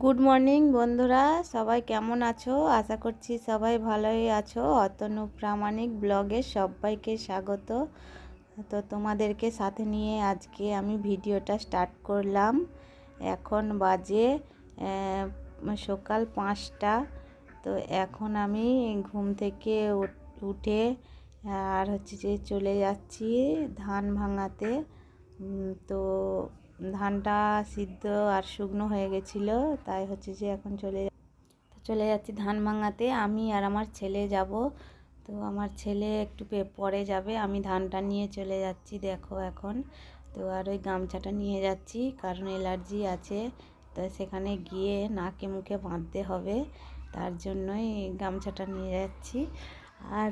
Good morning বন্ধুরা, সবাই কেমন আছো? আশা করছি সবাই ভালোই আছো। অতনু প্রামাণিক ব্লগে সবাইকে স্বাগত। তো তোমাদেরকে সাথে নিয়ে আজকে আমি ভিডিওটা স্টার্ট করলাম। এখন বাজে সকাল পাঁচটা। তো এখন আমি ঘুম থেকে উঠ- আর হচ্ছে যে চলে যাচ্ছি ধান ভাঙাতে। তো ধানটা সিদ্ধ আর শুকনো হয়ে গেছিল, তাই হচ্ছে যে এখন চলে চলে যাচ্ছি ধান ভাঙাতে। আমি আর আমার ছেলে যাব, তো আমার ছেলে একটু পরে যাবে। আমি ধানটা নিয়ে চলে যাচ্ছি, দেখো এখন। তো আর ওই গামছাটা নিয়ে যাচ্ছি, কারণ এলার্জি আছে, তো সেখানে গিয়ে নাকে মুখে বাঁধতে হবে, তার জন্যই গামছাটা নিয়ে যাচ্ছি। আর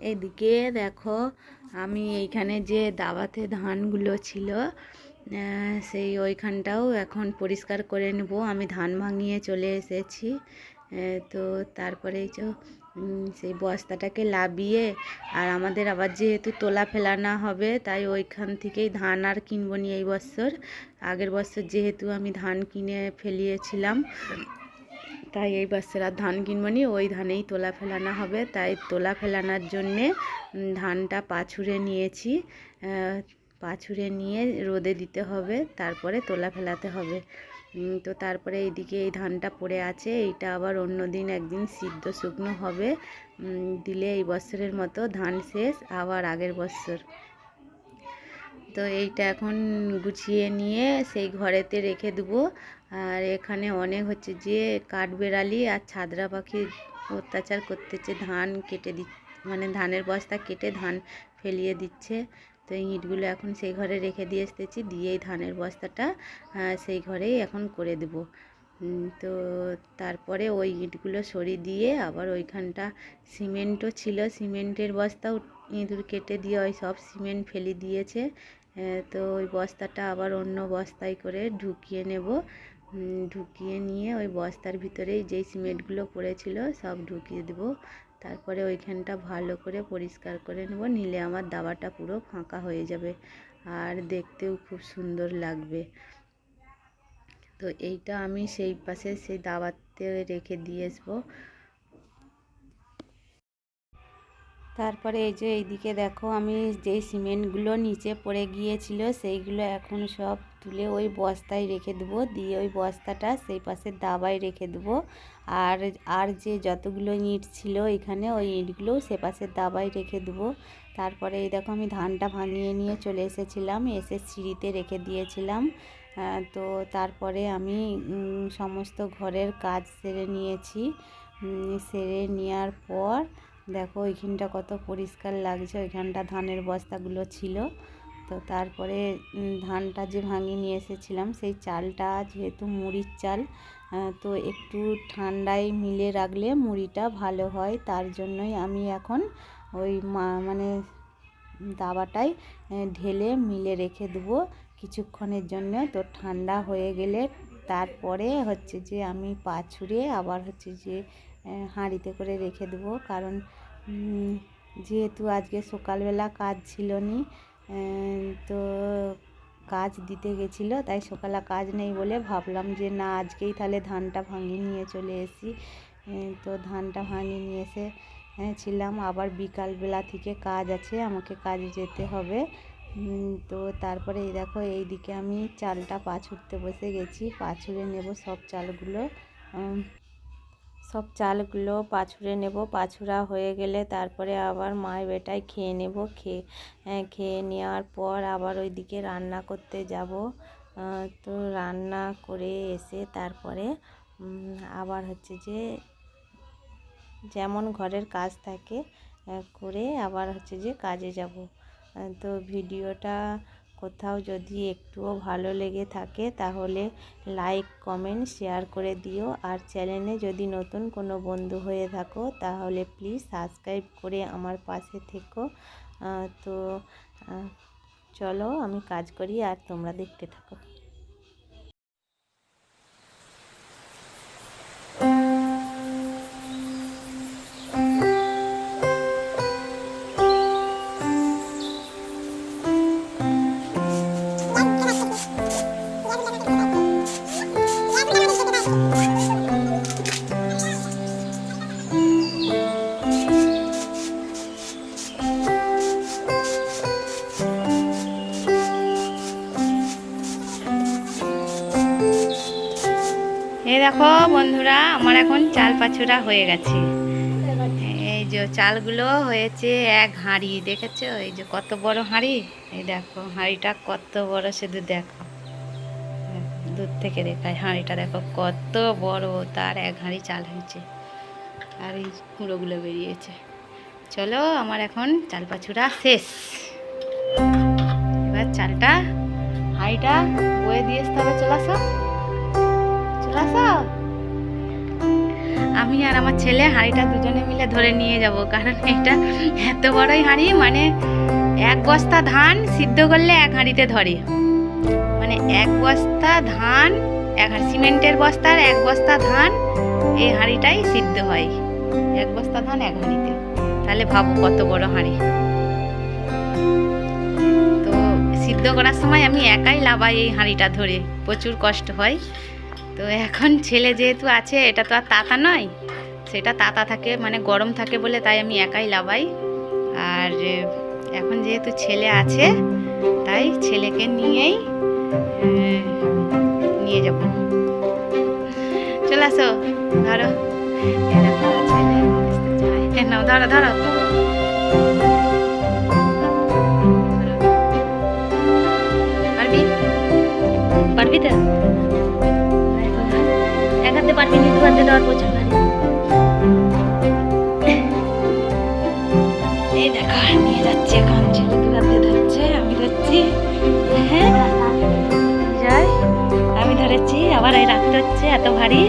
এদিকে দেখো, আমি এইখানে যে দাবাতে ধানগুলো ছিল সেই ওইখানটাও এখন পরিষ্কার করে নেব। আমি ধান ভাঙিয়ে চলে এসেছি। তো তারপরে এই সেই বস্তাটাকে লাবিয়ে, আর আমাদের আবার যেহেতু তোলা ফেলানো হবে, তাই ওইখান থেকেই ধান আর কিনবো নি এই বছর। আগের বছর যেহেতু আমি ধান কিনে ফেলিয়েছিলাম তাই এই বছর আর ধান কিনবো নি, ওই ধানেই তোলা ফেলানো হবে। তাই তোলা ফেলানোর জন্যে ধানটা পাছুরে নিয়েছি। পাছুরে নিয়ে রোদে দিতে হবে, তারপরে তোলা ফেলাতে হবে। তো তারপরে এইদিকে এই ধানটা পড়ে আছে, এইটা আবার অন্য দিন একদিন সিদ্ধ শুকনো হবে। দিলে এই বছরের মতো ধান শেষ, আবার আগের বছর। তো এইটা এখন গুছিয়ে নিয়ে সেই ঘরেতে রেখে দেবো। আর এখানে অনেক হচ্ছে যে কাঠবেড়ালি আর ছাদরা পাখি অত্যাচার করতেছে। ধান কেটে দি মানে ধানের বস্তা কেটে ধান ফেলিয়ে দিচ্ছে। তো ইঁটগুলো এখন সেই ঘরে রেখে দিয়ে এসতেছি দিয়ে এই ধানের বস্তাটা সেই ঘরেই এখন করে দেবো। তো তারপরে ওই ইঁটগুলো সরিয়ে দিয়ে আবার ওইখানটা সিমেন্টও ছিল, সিমেন্টের বস্তাও ইঁদুর কেটে দিয়ে ওই সব সিমেন্ট ফেলে দিয়েছে। তো ওই বস্তাটা আবার অন্য বস্তায় করে ঢুকিয়ে নেব। ঢুকিয়ে নিয়ে ওই বস্তার ভিতরেই যেই সিমেন্টগুলো পড়েছিল সব ঢুকিয়ে দেব। তারপরে ওইখানটা ভালো করে পরিষ্কার করে নেব, নিলে আমার দাবাটা পুরো ফাঁকা হয়ে যাবে আর দেখতেও খুব সুন্দর লাগবে। তো এইটা আমি সেই পাশে সেই দাবাতে রেখে দিয়ে আসব। তারপরে এই যে এইদিকে দেখো আমি যেই সিমেন্টগুলো নিচে পড়ে গিয়েছিল, সেইগুলো এখন সব তুলে ওই বস্তায় রেখে দেবো। দিয়ে ওই বস্তাটা সেই পাশে দাবায় রেখে দেবো। আর আর যে যতগুলো ইঁট ছিল এখানে ওই ইঁটগুলোও সে পাশে দাবায় রেখে দেবো। তারপরে এই দেখো আমি ধানটা ভাঙিয়ে নিয়ে চলে এসেছিলাম, এসে সিঁড়িতে রেখে দিয়েছিলাম। তো তারপরে আমি সমস্ত ঘরের কাজ সেরে নিয়েছি। সেরে নেওয়ার পর দেখো ওইখানটা কত পরিষ্কার লাগছে। ওইখানটা ধানের বস্তাগুলো ছিল। তো তারপরে ধানটা যে ভাঙিয়ে নিয়ে এসেছিলাম সেই চালটা যেহেতু মুড়ির চাল তো একটু ঠান্ডায় মিলে রাখলে মুড়িটা ভালো হয়। তার জন্যই আমি এখন ওই মানে দাবাটায় আহ, ঢেলে মিলে রেখে দেবো কিছুক্ষণের জন্য। তো ঠান্ডা হয়ে গেলে তারপরে হচ্ছে যে আমি পাছুরে আবার হচ্ছে যে হাঁড়িতে করে রেখে দেবো। কারণ যেহেতু আজকে সকালবেলা কাজ ছিল নি তো কাজ দিতে গেছিল, তাই সকালে কাজ নেই বলে ভাবলাম যে না, আজকেই তাহলে ধানটা ভাঙিয়ে নিয়ে চলে এসি তো ধানটা ভাঙিয়ে নিয়ে এসে ছিলাম। আবার বিকালবেলা থেকে কাজ আছে, আমাকে কাজে যেতে হবে। তো তারপরে এই দেখো, এইদিকে আমি চালটা পাছুরতে বসে গেছি। পাছুরে নেব সব চালগুলো। সব চালগুলো পাছুরে নেব। পাছুড়া হয়ে গেলে তারপরে আবার মায়ের বেটায় খেয়ে নেব। খেয়ে হ্যাঁ, খেয়ে নেওয়ার পর আবার ওইদিকে রান্না করতে যাব। তো রান্না করে এসে তারপরে আবার হচ্ছে যে যেমন ঘরের কাজ থাকে করে আবার হচ্ছে যে কাজে যাব। তো ভিডিওটা কোথাও যদি একটুও ভালো লেগে থাকে, তাহলে লাইক কমেন্ট শেয়ার করে দিও। আর চ্যানেলে যদি নতুন কোনো বন্ধু হয়ে থাকো, তাহলে প্লিজ সাবস্ক্রাইব করে আমার পাশে থেকো। তো চলো আমি কাজ করি, আর তোমরা দেখতে থাকো। পাছুরা হয়ে গেছে। এই যে চালগুলো হয়েছে এক হাঁড়ি, দেখেছ? এই যে কত বড় হাঁড়ি? এই দেখো, হাঁড়িটা কত বড়, শুধু দেখো। দূর থেকে দেখায় হাঁড়িটা, দেখো কত বড়, তার এক হাঁড়ি চাল হয়েছে। আর এই কুঁড়োগুলো বেরিয়েছে। চলো, আমার এখন চাল পাছুরা শেষ। এবার চালটা, হাঁড়িটা বয়ে দিয়ে হবে চলে আসো। আমি আর আমার ছেলে হাঁড়িটা দুজনে মিলে ধরে নিয়ে যাব, কারণ এটা এত বড়ই হাঁড়ি মানে এক বস্তা ধান সিদ্ধ করলে এক হাঁড়িতে ধরে। মানে এক বস্তা ধান, এক সিমেন্টের বস্তার এক বস্তা ধান, এই হাঁড়িটাই সিদ্ধ হয়। এক বস্তা ধান, এক হাঁড়িতে। তাহলে ভাবো কত বড় হাঁড়ি। তো সিদ্ধ করার সময় আমি একাই লাভাই এই হাঁড়িটা ধরে। প্রচুর কষ্ট হয়। তো এখন ছেলে যেহেতু আছে, এটা তো আর তাতা নয়। সেটা তাতা থাকে মানে গরম থাকে বলে তাই আমি একাই লাভাই। আর এখন যেহেতু ছেলে আছে, তাই ছেলেকে নিয়েই নিয়ে যাব। চলে আসো, ধরো। ধরো ধরো ধরো। নি বোঝা এই দেখো, নিয়ে আমি ধরছি। হ্যাঁ যাই আমি ধরেছি, আবার এই রাখতে হচ্ছে এত ভারী।